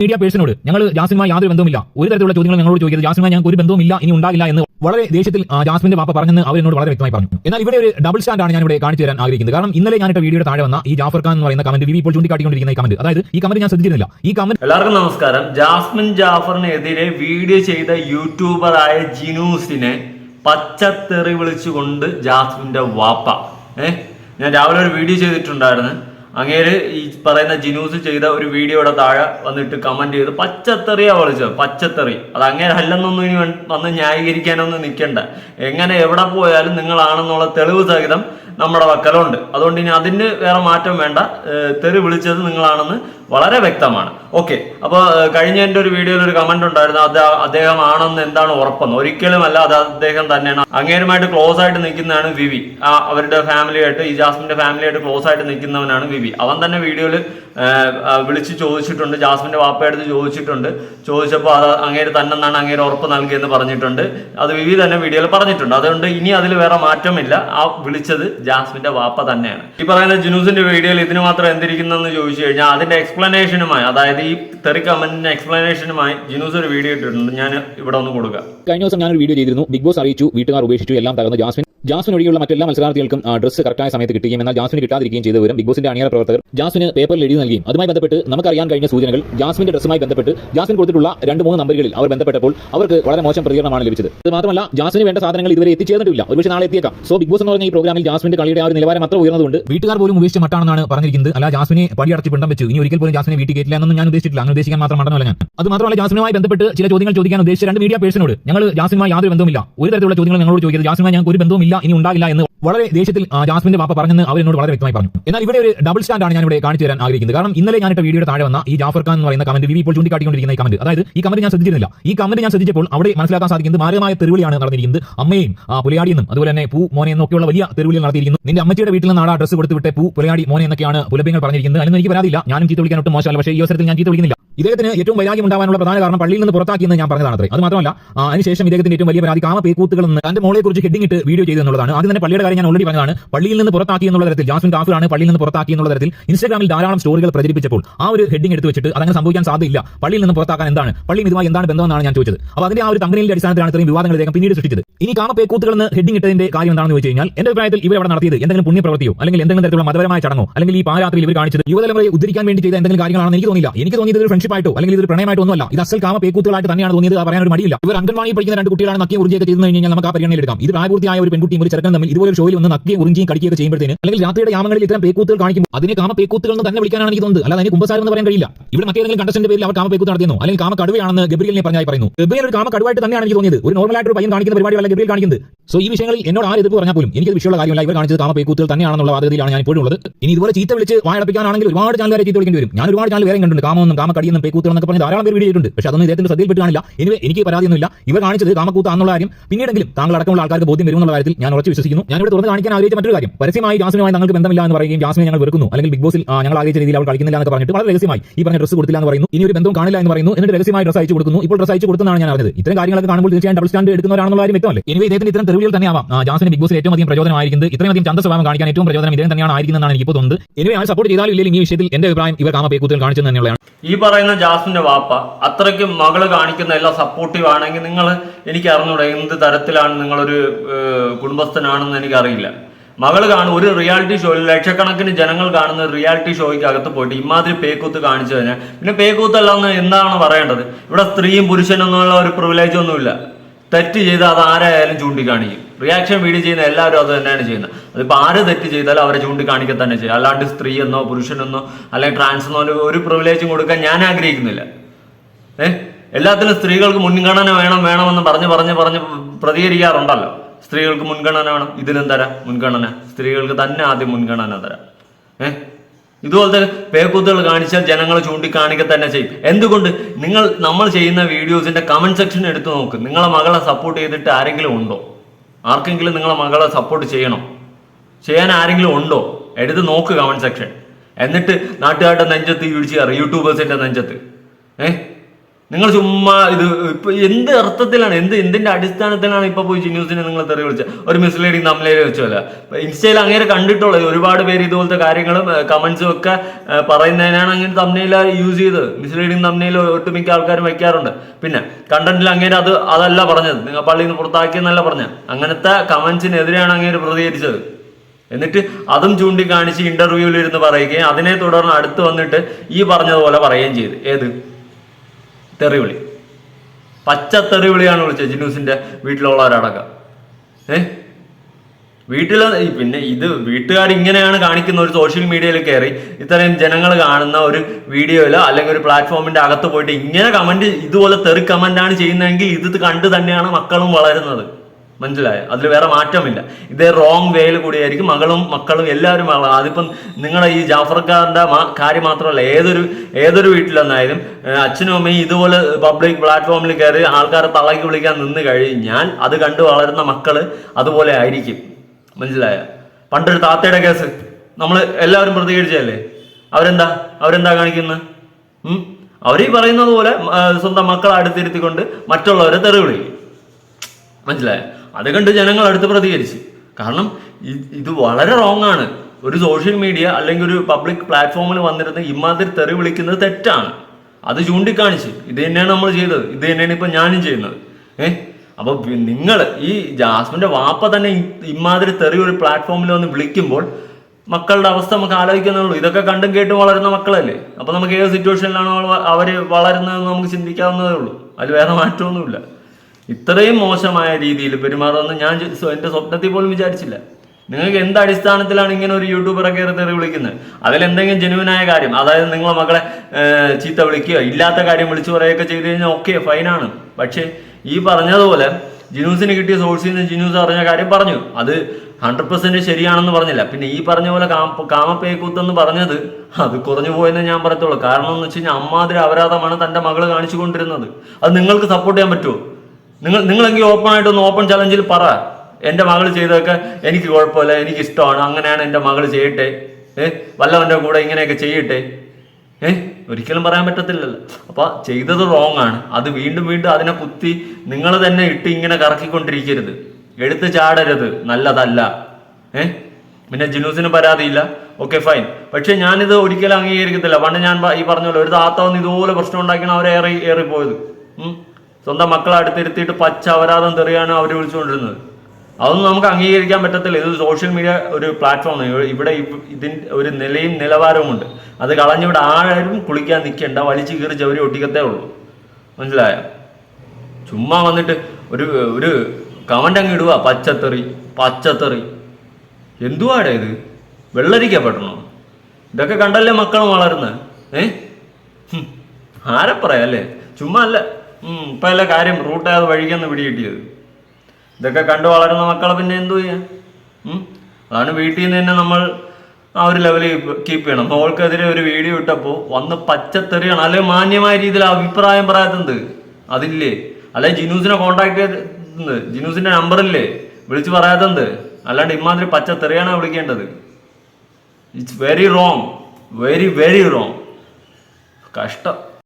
Media പേഴ്സണോട് ഞങ്ങൾ ജാസ്മിനുമായി യാതൊരു ബന്ധവുമില്ല. ഒരു തരത്തിലുള്ള ചോദ്യങ്ങൾ ഞങ്ങളോട് ചോദിക്കുന്നത് ജാസ്മിനുമായി ഞങ്ങൾക്ക് ഒരു ബന്ധവുമില്ല ഇനി ഉണ്ടാകില്ല എന്ന് വളരെ ദേഷ്യത്തിൽ ആ, ജാസ്മിന്റെ പാപ്പ പറഞ്ഞെന്ന് അവർ എന്നോട് വളരെ വ്യക്തമായി പറഞ്ഞു. എന്നാൽ ഇവിടെ ഒരു ഡബിൾ സ്റ്റാൻഡാണ് ഞാൻ ഇവിടെ കാണിച്ചു തരാൻ ആഗ്രഹിക്കുന്നത്. കാരണം ഇന്നലെ ഞാനിട്ട് വീഡിയോയുടെ താഴെ വന്ന ഈ ജാഫർ ഖാൻ എന്ന് പറയുന്ന കമന്റ് വിവി ഇപ്പോൾ ചൂണ്ടിക്കാട്ടിക്കൊണ്ടിരിക്കുന്ന ഈ കമന്റ് അതായത് ഈ കമന്റ് ഞാൻ ശ്രദ്ധിച്ചിരുന്നില്ല. ഈ കമന്റ് എല്ലാവർക്കും നമസ്കാരം. ജാസ്മിൻ ജാഫറിനെതിരെ വീഡിയോ ചെയ്ത യൂട്യൂബറായ ജിനൂസിനെ പച്ചത്തെറി വിളിച്ചുകൊണ്ട് ജാസ്മിന്റെ വാപ്പ. ഏഹ് ഞാൻ രാവിലെ ഒരു വീഡിയോ ചെയ്തിട്ടുണ്ടായിരുന്നു. അങ്ങേര് ഈ പറയുന്ന ജിനൂസ് ചെയ്ത ഒരു വീഡിയോയുടെ താഴെ വന്നിട്ട് കമന്റ് ചെയ്ത്. പച്ചത്തെറിയാ വിളിച്ചത് പച്ചത്തെറി. അത് അങ്ങേര് അല്ലെന്നൊന്നും ഇനി വന്ന് ന്യായീകരിക്കാനൊന്നും നിൽക്കണ്ട എങ്ങനെ എവിടെ പോയാലും നിങ്ങളാണെന്നുള്ള തെളിവ് സഹിതം നമ്മുടെ വക്കലുണ്ട്. അതുകൊണ്ട് ഇനി അതിന് വേറെ മാറ്റം വേണ്ട. തെറി വിളിച്ചത് നിങ്ങളാണെന്ന് വളരെ വ്യക്തമാണ്. ഓക്കെ. അപ്പോൾ കഴിഞ്ഞ എന്റെ ഒരു വീഡിയോയിൽ ഒരു കമന്റ് ഉണ്ടായിരുന്നു. അത് അദ്ദേഹം ആണെന്ന് എന്താണ് ഉറപ്പെന്ന്. ഒരിക്കലും അല്ല അത് അദ്ദേഹം തന്നെയാണ്. അങ്ങേരുമായിട്ട് ക്ലോസ് ആയിട്ട് നിൽക്കുന്നതാണ് വിവി. അവരുടെ ഫാമിലിയായിട്ട് ഈ ജാസ്മിന്റെ ഫാമിലിയായിട്ട് ക്ലോസ് ആയിട്ട് നിൽക്കുന്നവനാണ് വിവി. അവൻ തന്നെ വീഡിയോയിൽ വിളിച്ച് ചോദിച്ചിട്ടുണ്ട്. ജാസ്മിന്റെ വാപ്പയടുത്ത് ചോദിച്ചിട്ടുണ്ട്. ചോദിച്ചപ്പോൾ അത് അങ്ങേര് തന്നെന്നാണ് അങ്ങേര് ഉറപ്പ് നൽകിയെന്ന് പറഞ്ഞിട്ടുണ്ട്. അത് വിവി തന്നെ വീഡിയോയിൽ പറഞ്ഞിട്ടുണ്ട്. അതുകൊണ്ട് ഇനി അതിൽ വേറെ മാറ്റമില്ല. ആ വിളിച്ചത് ജാസ്മിന്റെ വാപ്പ തന്നെയാണ്. ഈ പറയുന്ന ജുനൂസിന്റെ വീഡിയോയിൽ ഇതിന് മാത്രം എന്തിരിക്കുന്നതെന്ന് ചോദിച്ചു കഴിഞ്ഞാൽ അതിന്റെ എക്സ്പ്ലനേഷനുമായി അതായത് ഈ തെറി കമന്റിന്റെ എക്സ്പ്ലനേഷനുമായി ജിനൂസ് ഒരു വീഡിയോ ഇട്ടിട്ടുണ്ട്. ഞാൻ ഇവിടെ ഒന്ന് കൊടുക്കാം. കഴിഞ്ഞ ദിവസം ഞാനൊരു വീഡിയോ ചെയ്തിരുന്നു. ബിഗ് ബോസ് അറിയിച്ചു വീട്ടുകാർ ഉപേക്ഷിച്ചു എല്ലാം തകർന്ന് ജാസ്മിൻ ജാസ്മിൻ ഒഴികെയുള്ള മറ്റെല്ലാ മത്സരാർത്ഥികൾക്കും ഡ്രസ്സ് കറക്റ്റായ സമയത്ത് കിട്ടുകയും എന്നാൽ ജാസ്മിന് കിട്ടാതിരിക്കുകയും ചെയ്ത ബിഗ് ബോസിന്റെ അണിയറ പ്രവർത്തകർ ജാസ്മിന് പേപ്പറിൽ എഴുതി നൽകിയും അതുമായി ബന്ധപ്പെട്ട് നമുക്കറിയാൻ കഴിഞ്ഞ സൂചനകൾ ജാസ്മിന്റെ ഡ്രസ്സുമായി ബന്ധപ്പെട്ട് ജാസ്മിൻ കൊടുത്തിട്ടുള്ള രണ്ട് മൂന്ന് നമ്പറുകളിൽ അവർ ബന്ധപ്പെട്ടപ്പോൾ അവർക്ക് വളരെ മോശം പ്രതികരണമാണ് ലഭിച്ചത്. അത് മാത്രമല്ല ജാസ്മിന് വേണ്ട സാധനങ്ങൾ ഇതുവരെ എത്തിച്ചേർന്നിട്ടില്ല. ഒരുപക്ഷെ നാളെ എത്തിയേക്കാം. സോ ബിഗ് ബോസ് എന്ന് പറഞ്ഞ ഈ പ്രോഗ്രാമിൽ ജാസ്മിന്റെ കളിയുടെ ആ നിലവാരം അത്ര ഉയർന്നതുകൊണ്ട് വീട്ടുകാർ പോലും ഉപേക്ഷിച്ച് മട്ടാണെന്നാണ് പറഞ്ഞിരിക്കുന്നത്. അല്ല ജാസ്മിനെ പടിയടച്ച് പിണ്ടം വെച്ചു. ഇനി ഒരിക്കൽ പോലും ജാസ്മിനെ വീട്ടിൽ കയറ്റില്ല എന്നൊന്നും ഞാൻ ഉദ്ദേശിച്ചിട്ടില്ല. അങ്ങനെ ഉദ്ദേശിക്കാൻ മാത്രം മടന്നല്ല ഞാൻ. അത് മാത്രമല്ല ജാസ്മിനുമായി ബന്ധപ്പെട്ട് ചില ചോദ്യങ്ങൾ ചോദിക്കാൻ ഉദ്ദേശിച്ച രണ്ട് മീഡിയ പേഴ്സണോട് ഞങ്ങൾ ജാസ്മിനുമായി യാതൊരു ബന്ധവുമില്ല. ഒരു തരത്തിലുള്ള ചോദ്യങ്ങൾ ഞങ്ങളോട് ചോദിക്കുന്നത് ജാസ്മിനുമായി ഞങ്ങൾക്ക് ഒരു ബന്ധവുമില്ല. ഇനി ഉണ്ടാകില്ല എന്ന് വളരെ ദേശത്തിൽ ജാസ്മിന്റെ പാപ്പ പറഞ്ഞെന്ന് എന്നോട് വളരെ വ്യക്തമായി പറഞ്ഞു. എന്നാൽ ഇവിടെ ഒരു ഡബിൾ സ്റ്റാൻഡാണ് ഞാൻ ഇവിടെ കാണിച്ചു തരാൻ ആഗ്രഹിക്കുന്നത്. കാരണം ഇന്നലെ ഞാൻ ഇട്ട വീഡിയോ താഴെ വന്ന ഈ ജാഫർ ഖാൻ എന്ന് പറയുന്ന കമന്റ് വിവി ഇപ്പോൾ ചൂണ്ടിക്കാട്ടിക്കൊണ്ടിരിക്കുന്ന ഈ കമന്റ് അതായത് ഈ കമന്റ് ഞാൻ ശ്രദ്ധിച്ചിരുന്നില്ല. ഈ കമന്റ് ഞാൻ ശ്രദ്ധിച്ചപ്പോൾ അവിടെ മനസ്സിലാക്കാൻ സാധിക്കുന്നത് മാരകമായ തെരുവിളിയാണ് നടന്നിരിക്കുന്നത്. അമ്മയും പുലയാടിയെന്നും അതുപോലെ തന്നെ പൂ മോനെ എന്നൊക്കെയുള്ള വലിയ തെരുവിളികൾ നടത്തിയിരിക്കുന്നു. നിന്റെ അമ്മച്ചിയുടെ വീട്ടിൽ നിന്നാണ് ആ ഡ്രസ്സ് കൊടുത്ത് വിട്ട് പൂ പുലയാടി മോനെ എന്നൊക്കെയാണ് പുലപ്പിങ്ങൾ പറഞ്ഞിരിക്കുന്നത്. അതിനൊന്നും എനിക്ക് പരാതിയില്ല. ഞാനും ചീത്ത വിളിക്കാൻ ഒട്ടും മോശമല്ല. പക്ഷേ ഈ അവസരത്തിൽ ഞാൻ ചീത്ത വിളിക്കുന്നില്ല. ഇദ്ദേഹത്തിന് ഏറ്റവും വൈരാഗ്യം ഉണ്ടാവാനുള്ള പ്രധാന കാരണം പള്ളിയിൽ നിന്ന് പുറത്താക്കിയെന്ന് ഞാൻ പറഞ്ഞതാണ് അത്രേ അത് മാത്രമല്ല അതിനുശേഷം ഇദ്ദേഹത്തിന്റെ ഏറ്റവും വലിയ പരാതി കാമ പേക്കൂത്തുകൾ എന്ന് തന്റെ മോളെ കുറിച്ച് ഹെഡിംഗ് ഇട്ട് വീഡിയോ ചെയ്തു എന്നുള്ളതാണ്. ആദ്യം തന്നെ പള്ളിയുടെ കാര്യം ഞാൻ ഓൾറെഡി പറഞ്ഞതാണ്. പള്ളിയിൽ നിന്ന് പുറത്താക്കി എന്നുള്ള തരത്തിൽ ജാസ്മിൻ കാഫിറാണ് പള്ളിയിൽ നിന്ന് പുറത്താക്കി എന്നുള്ള തരത്തിൽ ഇൻസ്റ്റാഗ്രാമിൽ ധാരാളം സ്റ്റോറികൾ പ്രചരിപ്പിച്ചപ്പോൾ ആ ഒരു ഹെഡിംഗ് എടുത്ത് വെച്ചിട്ട് അതങ്ങനെ സംഭവിക്കാൻ സാധ്യതയില്ല. പള്ളിയിൽ നിന്ന് പുറത്താക്കാൻ എന്താണ്? പള്ളിയും ഇതുമായി എന്താണ് ബന്ധമെന്നാണ് ഞാൻ ചോദിച്ചത്. അപ്പോൾ അതിന്റെ ആ ഒരു കമ്പനിയുടെ അടിസ്ഥാനത്തിലാണ് ഇത്രയും വിവാദങ്ങൾ ഇദ്ദേഹം പിന്നീട് സൃഷ്ടിച്ചത്. ഇനി കാമ പേക്കൂത്തുകൾ എന്ന് ഹെഡിംഗ് ഇട്ടതിന്റെ കാര്യം എന്താണെന്ന് ചോദിച്ചു കഴിഞ്ഞാൽ എന്റെ അഭിപ്രായത്തിൽ ഇവർ അവിടെ നടത്തിയത്? എന്തെങ്കിലും പുണ്യപ്രവൃത്തിയോ അല്ലെങ്കിൽ എന്തെങ്കിലും തരത്തിലുള്ള മതപരമായ ചടങ്ങോ അല്ലെങ്കിൽ ഈ പാരാത്രിയിൽ ഇവർ കാണിച്ചത് യുവതലമുറയെ ഉദ്ധരിക്കാൻ വേണ്ടി ചെയ്ത എന്തെങ്കിലും കാര്യങ്ങളാണെന്ന് എനിക്ക് തോന്നിയില്ല. എനിക്ക് തോന്നിയത് ഒരു ഫ്രണ്ട്ഷിപ്പ് ആയിട്ടോ അല്ലെങ്കിൽ ഇതൊരു പ്രണയമായിട്ടോ ഒന്നുമല്ല. ഇത് അസൽ കാമ പേക്കൂത്തുകളായിട്ട് തന്നെയാണ് തോന്നിയത്. പറയാൻ ഒരു മടിയില്ല. ഇവർ അംഗൻവാടി പഠിക്കുന്ന രണ്ട് കുട്ടികളാണ് നക്കിയ ഉറിഞ്ചിയൊക്കെ ചെയ്തു കഴിഞ്ഞാൽ നമുക്ക് ആ പരിഗണനയിൽ എടുക്കാം. ഇത് പ്രായപൂർത്തിയായ ഒരു പെൺകുട്ടിയും ഒരു ചെറുക്കൻ തമ്മിൽ ഇതുപോലെ ഷോയിൽ ഒന്ന് നക്കിയ ഉറിഞ്ചിയും കടിക്കുകയൊക്കെ ചെയ്യുമ്പോഴത്തേന് അല്ലെങ്കിൽ രാത്രിയുടെ യാമങ്ങളിൽ ഇത്തരം പേക്കൂത്തുകൾ കാണിക്കും അതിനെ കാമ പേക്കൂത്തുകൾ എന്ന് തന്നെ വിളിക്കാനാണ് എനിക്ക് തോന്നുന്നത്. അല്ലാതെ അതിന് കുമ്പസാരം എന്ന് പറയാൻ കഴിയില്ല. ഇവിടെ മറ്റേതെങ്കിലും കണ്ടസ്റ്റന്റ് പേരിൽ അവർ കാമ പേക്കൂത്ത് നടത്തുന്നു അല്ലെങ്കിൽ കാമ കടുവയാണെന്ന് ഗബ്രിയലിനെ പറഞ്ഞായി പറയുന്നു. ഗബ്രിയൽ ഒരു കാമ കടുവായിട്ട് തന്നെയാണ് എനിക്ക് തോന്നിയത്. ഒരു നോർമൽ ആയിട്ട് ഒരു പയ്യൻ കാണിക്കുന്ന പരിപാടിയല്ല ഗബ്രിയൽ കാണിക്കുന്നത്. സോ ഈ വിഷയങ്ങളിൽ എന്നോട് ആര് എതിർപ്പ് പറഞ്ഞാൽ പോലും എനിക്ക് വിഷയമുള്ള കാര്യമല്ല. ഇവർ കാണിച്ചത് കാമ പേക്കൂത്തുകൾ തന്നെയാണെന്നുള്ള വാദഗതിയിലാണ് ഞാൻ ഇപ്പോഴും ഉള്ളത്. ഇനി ഇതുപോലെ ചീത്ത വിളിച്ച് വായടപ്പിക്കാനാണെങ്കിൽ ഒരുപാട് ചാനലുകാരെ ചീത്ത വിളിക്കേണ്ടി വരും. ഞാൻ ഒരുപാട് ചാനൽ വേറെ കണ്ടിട്ടുണ്ട്. കാമൊന്നും കാമ കടിയെന്നും പേക്കൂത്തുകൾ എന്നൊക്കെ പറഞ്ഞ് ധാരാളം പേര് വീഡിയോ ചെയ്തിട്ടുണ്ട്. പക്ഷേ അതൊന്നും ഇദ്ദേഹത്തിന്റെ ശ്രദ്ധയിൽപ്പെട്ട് കാണില്ല. ഇനി എനിക്ക് പരാതിയൊന്നുമില്ല. ഇവർ കാണിച്ചത് കാമക്കൂത്ത എന്നുള്ള കാര്യം പിന്നീടെങ്കിലും താങ്കൾ അടക്കമുള്ള ആൾക്കാർക്ക് ബോധ്യം വരുമെന്നുള്ള കാര്യത്തിൽ ഞാൻ ഉറച്ചു വിശ്വസിക്കുന്നു. ഞാൻ ഇവിടെ തുറന്ന് കാണിക്കാൻ ആഗ്രഹിച്ച മറ്റൊരു കാര്യം. പരസ്യമായി ജാസ്മിനുമായി തങ്ങൾക്ക് ബന്ധമില്ല എന്ന് പറയുകയും ജാസ്മിനെ ഞങ്ങൾ വെറുക്കുന്നു. അല്ലെങ്കിൽ ബിഗ് ബോസിൽ ഞങ്ങൾ ആഗ്രഹിച്ച രീതിയിൽ അവൾ കളിക്കുന്നില്ല എന്ന് പറഞ്ഞിട്ട് വളരെ രഹസ്യമായി ഈ പറഞ്ഞ ഡ്രസ്സ് കൊടുത്തില്ല എന്ന് പറയുന്നു. ഇനി ഒരു ബന്ധം കാണില്ല എന്ന് പറയുന്നു. എന്നിട്ട് രഹസ്യമായി ഡ്രസ്സ് അയച്ചു കൊടുക്കുന്നു. ഇപ്പോൾ ഡ്രസ്സ് അയച്ചു കൊടുത്തെന്നാണ് ഞാൻ അറിഞ്ഞത്. ഇത്തരം കാര്യങ്ങളൊക്കെ കാണുമ്പോൾ തീർച്ചയായും ഡബിൾ സ്റ്റാൻഡ് എടുക്കുന്നവരാണെന്നുള്ള കാര്യം വ്യക്തമല്ലേ? ഇനി ഇദ്ദേഹത്തിന് ഇത്തരം തെരുവിൽ തന്നെയാവാം. ജാസ്മിന് ബിഗ് ബോസിൽ ഏറ്റവും അധികം പ്രചോദനമായിരിക്കുന്നത് ഇത്രയും അധികം ചന്ത സ്വഭാവം കാണിക്കാൻ ഏറ്റവും പ്രചോദനം ഇദ്ദേഹം തന്നെയാണ് ആയിരിക്കുന്നതാണ് എനിക്ക് തോന്നുന്നത്. ഇനി ആൾ സപ്പോർട്ട് ചെയ്താലും ഇല്ലെങ്കിൽ ഈ വിഷയത്തിൽ എന്റെ അഭിപ്രായം ഇവർ കാമ പേക്കൂത്തുകൾ കാണിച്ചു തന്നെയുള്ളതാണ്. ഈ പറയുന്ന ജാസ്മിന്റെ വാപ്പ. അത്രയ്ക്ക് മകൾ കാണിക്കുന്ന എല്ലാം സപ്പോർട്ടീവ് ആണെങ്കിൽ നിങ്ങൾ എനിക്ക് അറിഞ്ഞൂടെ എന്ത് തരത്തിലാണ് നിങ്ങളൊരു കുടുംബസ്ഥനാണെന്ന് എനിക്കറിയില്ല. മകൾ കാണും ഒരു റിയാലിറ്റി ഷോ ലക്ഷക്കണക്കിന് ജനങ്ങൾ കാണുന്ന റിയാലിറ്റി ഷോയ്ക്ക് അകത്ത് പോയിട്ട് ഇമാതിരി പേക്കൂത്ത് കാണിച്ചു കഴിഞ്ഞാൽ പിന്നെ പേക്കൂത്തല്ല അല്ലാന്ന് എന്താണ് പറയേണ്ടത്? ഇവിടെ സ്ത്രീയും പുരുഷനും എന്നുള്ള ഒരു പ്രിവിലേജ് ഒന്നുമില്ല. തെറ്റ് ചെയ്ത് അത് ആരായാലും ചൂണ്ടിക്കാണിക്കും. റിയാക്ഷൻ വീഡിയോ ചെയ്യുന്ന എല്ലാവരും അത് തന്നെയാണ് ചെയ്യുന്നത്. അതിപ്പോൾ ആര് തെറ്റ് ചെയ്താലും അവരെ ചൂണ്ടിക്കാണിക്കുക തന്നെ ചെയ്യും. അല്ലാണ്ട് സ്ത്രീ എന്നോ പുരുഷനെന്നോ അല്ലെങ്കിൽ ട്രാൻസ് എന്നോ ഒരു- പ്രിവിലേജും കൊടുക്കാൻ ഞാൻ ആഗ്രഹിക്കുന്നില്ല. ഏ? എല്ലാത്തിലും സ്ത്രീകൾക്ക് മുൻഗണന വേണം വേണമെന്ന് പറഞ്ഞ് പറഞ്ഞ് പറഞ്ഞ് പ്രതികരിക്കാറുണ്ടല്ലോ. സ്ത്രീകൾക്ക് മുൻഗണന വേണം ഇതിനും തരാം മുൻഗണന. സ്ത്രീകൾക്ക് തന്നെ ആദ്യം മുൻഗണന തരാം. ഏ? ഇതുപോലത്തെ പേക്കൂത്തുകൾ കാണിച്ചാൽ ജനങ്ങൾ ചൂണ്ടിക്കാണിക്കുക തന്നെ ചെയ്യും. എന്തുകൊണ്ട്? നിങ്ങൾ നമ്മൾ ചെയ്യുന്ന വീഡിയോസിന്റെ കമന്റ് സെക്ഷൻ എടുത്തു നോക്ക്. നിങ്ങളെ മകളെ സപ്പോർട്ട് ചെയ്തിട്ട് ആരെങ്കിലും ഉണ്ടോ? ആർക്കെങ്കിലും നിങ്ങളെ മകളെ സപ്പോർട്ട് ചെയ്യണം? ചെയ്യാൻ ആരെങ്കിലും ഉണ്ടോ? എടുത്ത് നോക്ക് കമന്റ് സെക്ഷൻ എന്നിട്ട് നാട്ടുകാരുടെ നെഞ്ചത്ത് ഇടിച്ച് കയറി യൂട്യൂബേഴ്സിന്റെ നെഞ്ചത്ത്. ഏഹ് നിങ്ങൾ ചുമ്മാ ഇത് ഇപ്പൊ എന്ത് അർത്ഥത്തിലാണ് എന്ത് എന്തിന്റെ അടിസ്ഥാനത്തിലാണ് ഇപ്പൊ പോയി ന്യൂസിനെ നിങ്ങൾ തെറി വിളിച്ചത്? ഒരു മിസ്ലീഡിങ് തമ്മിലേക്ക് വെച്ചല്ല ഇൻസ്റ്റയിൽ അങ്ങനെ കണ്ടിട്ടുള്ളത് ഒരുപാട് പേര് ഇതുപോലത്തെ കാര്യങ്ങളും കമന്റ്സും ഒക്കെ പറയുന്നതിനാണ് അങ്ങനെ തമ്മില യൂസ് ചെയ്തത്. മിസ്ലീഡിങ് തമ്മിൽ ഒട്ടുമിക്ക ആൾക്കാരും വയ്ക്കാറുണ്ട് പിന്നെ കണ്ടന്റിൽ അങ്ങനെ അത് അതല്ല പറഞ്ഞത്. നിങ്ങൾ പള്ളിയിൽ നിന്ന് പുറത്താക്കിയെന്നല്ല പറഞ്ഞത്. അങ്ങനത്തെ കമന്റ്സിനെതിരെയാണ് അങ്ങനെ പ്രതികരിച്ചത്. എന്നിട്ട് അതും ചൂണ്ടിക്കാണിച്ച് ഇന്റർവ്യൂവിൽ ഇരുന്ന് പറയുകയും അതിനെ തുടർന്ന് അടുത്ത് വന്നിട്ട് ഈ പറഞ്ഞതുപോലെ പറയുകയും ചെയ്തു. ഏത്? തെറിവിളി. പച്ച തെറിവിളിയാണ് വിളിച്ചത് ജിനൂസിന്റെ വീട്ടിലുള്ളവരടക്കം ഏ? വീട്ടിൽ പിന്നെ ഇത് വീട്ടുകാർ ഇങ്ങനെയാണ് കാണിക്കുന്ന ഒരു സോഷ്യൽ മീഡിയയിൽ കയറി ഇത്രയും ജനങ്ങൾ കാണുന്ന ഒരു വീഡിയോയിലോ അല്ലെങ്കിൽ ഒരു പ്ലാറ്റ്ഫോമിന്റെ അകത്ത് പോയിട്ട് ഇങ്ങനെ കമന്റ് ഇതുപോലെ തെറി കമന്റ് ആണ് ചെയ്യുന്നതെങ്കിൽ ഇത് കണ്ട് തന്നെയാണ് മക്കളും വളരുന്നത്. മനസ്സിലായോ? അതിൽ വേറെ മാറ്റമില്ല. ഇതേ റോങ് വേയിൽ കൂടിയായിരിക്കും മകളും മക്കളും എല്ലാവരും അതിപ്പം നിങ്ങളുടെ ഈ ജാഫർക്കാരന്റെ കാര്യം മാത്രമല്ല ഏതൊരു ഏതൊരു വീട്ടിലെന്നായാലും അച്ഛനും അമ്മയും ഇതുപോലെ പബ്ലിക് പ്ലാറ്റ്ഫോമിൽ കയറി ആൾക്കാരെ തളക്കി വിളിക്കാൻ നിന്ന് കഴിഞ്ഞാൽ അത് കണ്ടു വളരുന്ന മക്കൾ അതുപോലെ ആയിരിക്കും. മനസ്സിലായോ? പണ്ടൊരു താത്തയുടെ കേസ് നമ്മൾ എല്ലാവരും പ്രതികരിച്ചല്ലേ അവരെന്താ? അവരെന്താ കാണിക്കുന്നത് അവർ ഈ പറയുന്നത് പോലെ സ്വന്തം മക്കളെ അടുത്തിരുത്തിക്കൊണ്ട് മറ്റുള്ളവരെ തെറി വിളിക്കും മനസ്സിലായോ? അത് കണ്ട് ജനങ്ങൾ അടുത്ത് പ്രതികരിച്ചു. കാരണം ഇത് വളരെ റോങ് ആണ്. ഒരു സോഷ്യൽ മീഡിയ അല്ലെങ്കിൽ ഒരു പബ്ലിക് പ്ലാറ്റ്ഫോമിൽ വന്നിരുന്ന ഇമാതിരി തെറി വിളിക്കുന്നത് തെറ്റാണ്. അത് ചൂണ്ടിക്കാണിച്ച്. ഇത് തന്നെയാണ് നമ്മൾ ചെയ്തത്. ഇത് തന്നെയാണ് ഇപ്പൊ ഞാനും ചെയ്യുന്നത്. ഏഹ് അപ്പൊ നിങ്ങൾ ഈ ജാസ്മിന്റെ വാപ്പ തന്നെ ഇമാതിരി തെറി ഒരു പ്ലാറ്റ്ഫോമിൽ വന്ന് വിളിക്കുമ്പോൾ മക്കളുടെ അവസ്ഥ നമുക്ക് ആലോചിക്കുന്നുള്ളൂ ഇതൊക്കെ കണ്ടും കേട്ടും വളരുന്ന മക്കളല്ലേ? അപ്പൊ നമുക്ക് ഏത് സിറ്റുവേഷനിലാണോ അവർ വളരുന്നതെന്ന് നമുക്ക് ചിന്തിക്കാവുന്നതേ ഉള്ളൂ. അതിൽ വേറെ മാറ്റമൊന്നുമില്ല. ഇത്രയും മോശമായ രീതിയിൽ പെരുമാറുമെന്ന് ഞാൻ എന്റെ സ്വപ്നത്തിൽ പോലും വിചാരിച്ചില്ല. നിങ്ങൾക്ക് എന്ത് അടിസ്ഥാനത്തിലാണ് ഇങ്ങനെ ഒരു യൂട്യൂബറെ കയറി തെറി വിളിക്കുന്നത്? അതിലെന്തെങ്കിലും ജെനുവിനായ കാര്യം അതായത് നിങ്ങളെ മക്കളെ ചീത്ത വിളിക്കുകയോ ഇല്ലാത്ത കാര്യം വിളിച്ചു പറയുകയൊക്കെ ചെയ്തു കഴിഞ്ഞാൽ ഓക്കെ ഫൈനാണ് പക്ഷേ ഈ പറഞ്ഞതുപോലെ ജിനൂസിന് കിട്ടിയ സോഴ്സിൽ നിന്ന് ജിനൂസ് അറിഞ്ഞ കാര്യം പറഞ്ഞു. അത് ഹൺഡ്രഡ് പെർസെന്റ് ശരിയാണെന്ന് പറഞ്ഞില്ല. പിന്നെ ഈ പറഞ്ഞ പോലെ കാമ കാമപ്പേക്കൂത്തെന്ന് പറഞ്ഞത് അത് കുറഞ്ഞു പോയെന്ന് ഞാൻ പറയത്തുള്ളൂ. കാരണം എന്ന് വെച്ച് കഴിഞ്ഞാൽ അമ്മാതിരി അപരാധമാണ് തന്റെ മകൾ കാണിച്ചു കൊണ്ടിരുന്നത് അത് നിങ്ങൾക്ക് സപ്പോർട്ട് ചെയ്യാൻ പറ്റുമോ? നിങ്ങൾ നിങ്ങളെങ്കിൽ ഓപ്പൺ ആയിട്ട് ഒന്ന് ഓപ്പൺ ചലഞ്ചിൽ പറ. എന്റെ മകൾ ചെയ്തതൊക്കെ എനിക്ക് കുഴപ്പമില്ല എനിക്ക് ഇഷ്ടമാണ്. അങ്ങനെയാണ് എന്റെ മകൾ ചെയ്യട്ടെ. ഏഹ് വല്ലവന്റെ കൂടെ ഇങ്ങനെയൊക്കെ ചെയ്യട്ടെ. ഏഹ് ഒരിക്കലും പറയാൻ പറ്റത്തില്ലല്ലോ. അപ്പൊ ചെയ്തത് റോങ് ആണ്. അത് വീണ്ടും വീണ്ടും അതിനെ കുത്തി നിങ്ങൾ തന്നെ ഇട്ട് ഇങ്ങനെ കറക്കിക്കൊണ്ടിരിക്കരുത്. എടുത്ത് ചാടരുത്. നല്ലതല്ല. ഏഹ് പിന്നെ ജിനൂസിന് പരാതിയില്ല. Okay fine. പക്ഷെ ഞാനിത് ഒരിക്കലും അംഗീകരിക്കത്തില്ല. പണ്ട് ഞാൻ ഈ പറഞ്ഞല്ലോ ഒരു താത്ത വന്ന് ഇതുപോലെ പ്രശ്നം ഉണ്ടാക്കിയാണ് അവരെ ഏറി ഏറിപ്പോയത്. സ്വന്തം മക്കളെ അടുത്തിരുത്തിയിട്ട് പച്ച അപരാധം തെറിയാണ് അവർ വിളിച്ചുകൊണ്ടിരുന്നത്. അതൊന്നും നമുക്ക് അംഗീകരിക്കാൻ പറ്റത്തില്ല. ഇത് സോഷ്യൽ മീഡിയ ഒരു പ്ലാറ്റ്ഫോം ഇവിടെ ഇതിന്റെ ഒരു നിലയും നിലവാരവുമുണ്ട്. അത് കളഞ്ഞിവിടെ ആരും കുളിക്കാൻ നിൽക്കേണ്ട വലിച്ചു കീറി ചവരി ഒട്ടിക്കത്തേ ഉള്ളൂ. മനസ്സിലായോ? ചുമ്മാ വന്നിട്ട് ഒരു ഒരു കമന്റ് അങ്ങ് ഇടുക. പച്ചത്തെറി പച്ചത്തെറി. എന്തുവാടെ ഇത്? വെള്ളരിക്കപ്പെടണോ? ഇതൊക്കെ കണ്ടല്ലേ മക്കൾ വളർന്ന്? ഏ? ആരെ ആരെ പറയാല്ലേ ചുമ്മാ അല്ല. ഇപ്പൊ അല്ല കാര്യം? റൂട്ടാതെ വഴിക്കൊന്ന് പിടികിട്ടിയത് ഇതൊക്കെ കണ്ടു വളരുന്ന മക്കളെ പിന്നെ എന്തു ചെയ്യാം? അതാണ് വീട്ടിൽ നിന്ന് തന്നെ നമ്മൾ ആ ഒരു ലെവലിൽ കീപ്പ് ചെയ്യണം. മോൾക്കെതിരെ ഒരു വീഡിയോ ഇട്ടപ്പോൾ വന്ന് പച്ചത്തെറിയാണ്. അല്ലെങ്കിൽ മാന്യമായ രീതിയിൽ അഭിപ്രായം പറയാത്തത്? അതില്ലേ? അല്ലെ ജിനൂസിനെ കോണ്ടാക്ട് ചെയ്ത് ജിനൂസിന്റെ നമ്പറില്ലേ വിളിച്ച് പറയാത്തത്? അല്ലാണ്ട് ഇമാതിരി പച്ചത്തെറിയാണ് വിളിക്കേണ്ടത്. It's very wrong very very wrong കഷ്ടം.